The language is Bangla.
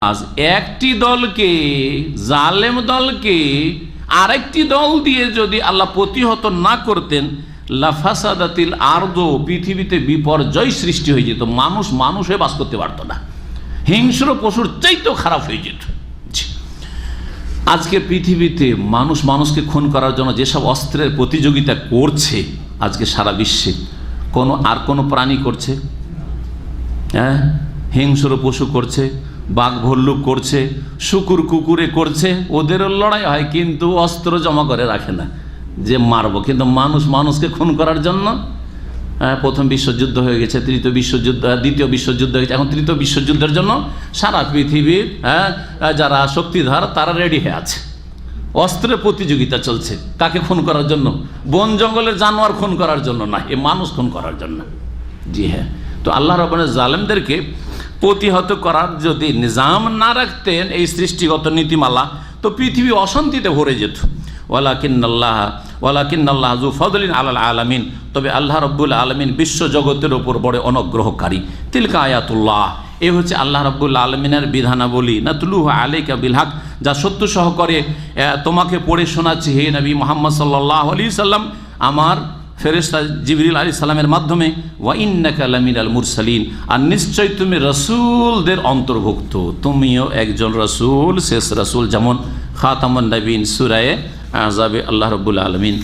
আজ একটি দলকে, জালেম দলকে আরেকটি দল দিয়ে যদি আল্লাহ প্রতিহত না করতেন, লাফাসাদাতিল আর্দ পৃথিবীতে বিপর্যয় সৃষ্টি হয়ে যেত। মানুষ মানুষ হয়ে বাস করতে পারতো না। হিংস্র পশুর চাইতেও খারাপ হয়ে যেত। আজকে পৃথিবীতে মানুষ মানুষকে খুন করার জন্য যেসব অস্ত্রের প্রতিযোগিতা করছে, আজকে সারা বিশ্বে, কোনো আর কোনো প্রাণী করছে? হ্যাঁ? হিংস্র পশু করছে বাঘ ভল্লুক করছে শুকুর কুকুরে করছে ওদেরও লড়াই হয় কিন্তু অস্ত্র জমা করে রাখে না যে মারবো। কিন্তু মানুষ মানুষকে খুন করার জন্য হ্যাঁ, প্রথম বিশ্বযুদ্ধ হয়ে গেছে তৃতীয় বিশ্বযুদ্ধ দ্বিতীয় বিশ্বযুদ্ধ হয়েছে এখন তৃতীয় বিশ্বযুদ্ধের জন্য সারা পৃথিবীর হ্যাঁ যারা শক্তিধার তারা রেডি হয়ে আছে। অস্ত্রের প্রতিযোগিতা চলছে কাকে খুন করার জন্য? বন জঙ্গলের জানোয়ার খুন করার জন্য না এ মানুষ খুন করার জন্য। জি হ্যাঁ তো আল্লাহ রবানের জালেমদেরকে প্রতিহত করার যদি নিজাম না রাখতেন এই সৃষ্টিগত নীতিমালা, তো পৃথিবী অশান্তিতে ভরে যেত। ওয়ালাকিন্নাল্লাহ ওয়ালাকিন্নাল্লাহ জু ফদলিন আলাল আলামিন। তবে আল্লাহ রব্বুল আলমিন বিশ্ব জগতের ওপর বড় অনুগ্রহকারী। তিলকা আয়াতুল্লাহ, এ হচ্ছে আল্লাহ রব্বুল আলমিনের বিধানাবলী। নাতলুহ আলাইকা বিলহাক যা সত্য সহকারে তোমাকে পড়ে শোনাচ্ছি, হে নবী মোহাম্মদ সাল্লাহ আলী সাল্লাম, আমার ফেরেস্তা জিবরিল আলী সালামের মাধ্যমে ওয়াইন্নাকালামিন আল মুরসালিন আর নিশ্চয় তুমি রসুলদের অন্তর্ভুক্ত। তুমিও একজন রসুল, শেষ রসুল, যেমন খাতামন নবীন সুরায়ে আজাবে আল্লাহ রবুল আলমিন।